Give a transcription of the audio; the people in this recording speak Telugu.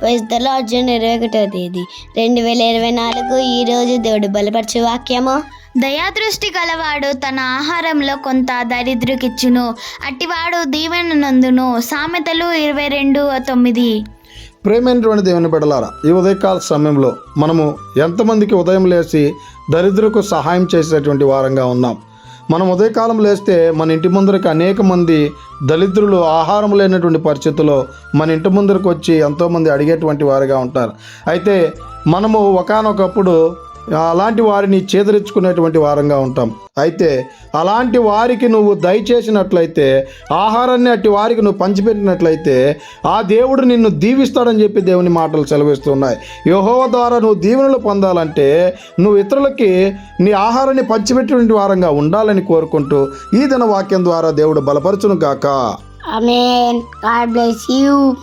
ప్రస్తుతంలో జూన్ ఇరవై ఒకటో తేదీ. రెండు వేల ఇరవై నాలుగు ఈ రోజు దేవుడు బలపరచు వాక్యము. దయాదృష్టి గలవాడు తన ఆహారంలో కొంత దరిద్రుకిచ్చును. అట్టివాడు దీవెన నందును. సామెతలు ఇరవై రెండు తొమ్మిది. ప్రేమైనటువంటి దేవుని బిడలారా ఈ ఉదయకాల సమయంలో మనము ఎంతమందికి ఉదయం లేచి దరిద్రకు సహాయం చేసేటువంటి వారంగా ఉన్నాం. మనం ఉదయకాలం లేస్తే మన ఇంటి ముందరికి అనేక మంది దళిద్రులు ఆహారం లేనటువంటి పరిస్థితుల్లో మన ఇంటి ముందరకు వచ్చి ఎంతోమంది అడిగేటువంటి వారుగా ఉంటారు. అయితే మనము ఒకానొకప్పుడు అలాంటి వారిని చేదరించుకునేటువంటి వారంగా ఉంటాం. అయితే అలాంటి వారికి నువ్వు దయచేసినట్లయితే ఆహారాన్ని అట్టి వారికి నువ్వు పంచిపెట్టినట్లయితే ఆ దేవుడు నిన్ను దీవిస్తాడని చెప్పి దేవుని మాటలు సెలవిస్తున్నాయి. యహోవ ద్వారా నువ్వు దీవెనలు పొందాలంటే నువ్వు ఇతరులకి నీ ఆహారాన్ని పంచిపెట్టినటువంటి వారంగా ఉండాలని కోరుకుంటూ ఈ దిన వాక్యం ద్వారా దేవుడు బలపరచును గాక. ఆమెన్. God bless you.